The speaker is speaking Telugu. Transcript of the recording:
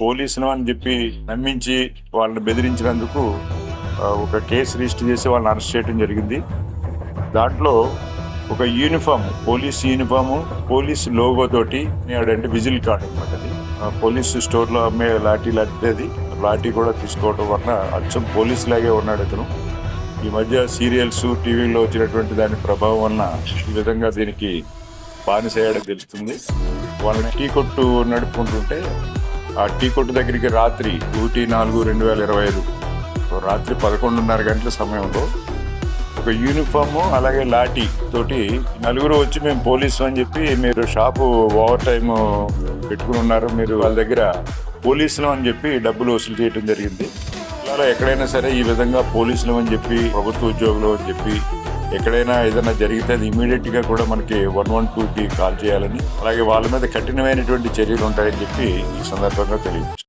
పోలీసులు అని చెప్పి నమ్మించి వాళ్ళని బెదిరించినందుకు ఒక కేసు రిజిస్టర్ చేసి వాళ్ళని అరెస్ట్ చేయడం జరిగింది. దాంట్లో ఒక uniform police uniform police logo తోటి అంటే విజిల్ కార్డ్ అనమాట అది. ఆ, పోలీస్ స్టోర్లో అమ్మే లాఠీ లాంటిది లాఠీ కూడా తీసుకోవడం వలన అచ్చం పోలీస్ లాగే ఉన్నాడు అతను. ఈ మధ్య సీరియల్స్ టీవీలో వచ్చినటువంటి దాని ప్రభావం వలన ఈ విధంగా దీనికి బానిసయ్యాడని తెలుస్తుంది. వాళ్ళని టీ కొట్టు నడుపుకుంటుంటే ఆ టీ కొట్టు దగ్గరికి రాత్రి ఊటీ నాలుగు రెండు వేల ఇరవై ఐదు. రాత్రి పదకొండున్నర గంటల సమయంలో ఒక యూనిఫాము అలాగే లాఠీ తోటి నలుగురు వచ్చి మేము పోలీసు అని చెప్పి మీరు షాపు ఓవర్ టైమ్ పెట్టుకుని ఉన్నారు. మీరు వాళ్ళ దగ్గర పోలీసులు అని చెప్పి డబ్బులు వసూలు చేయడం జరిగింది. అలా ఎక్కడైనా సరే ఈ విధంగా పోలీసులు అని చెప్పి ప్రభుత్వ ఉద్యోగులు అని చెప్పి ఎక్కడైనా ఏదైనా జరిగితే అది ఇమీడియట్గా కూడా మనకి వన్ వన్ టూకి కాల్ చేయాలని అలాగే వాళ్ళ మీద కఠినమైనటువంటి చర్యలు ఉంటాయని చెప్పి ఈ సందర్భంగా తెలియదు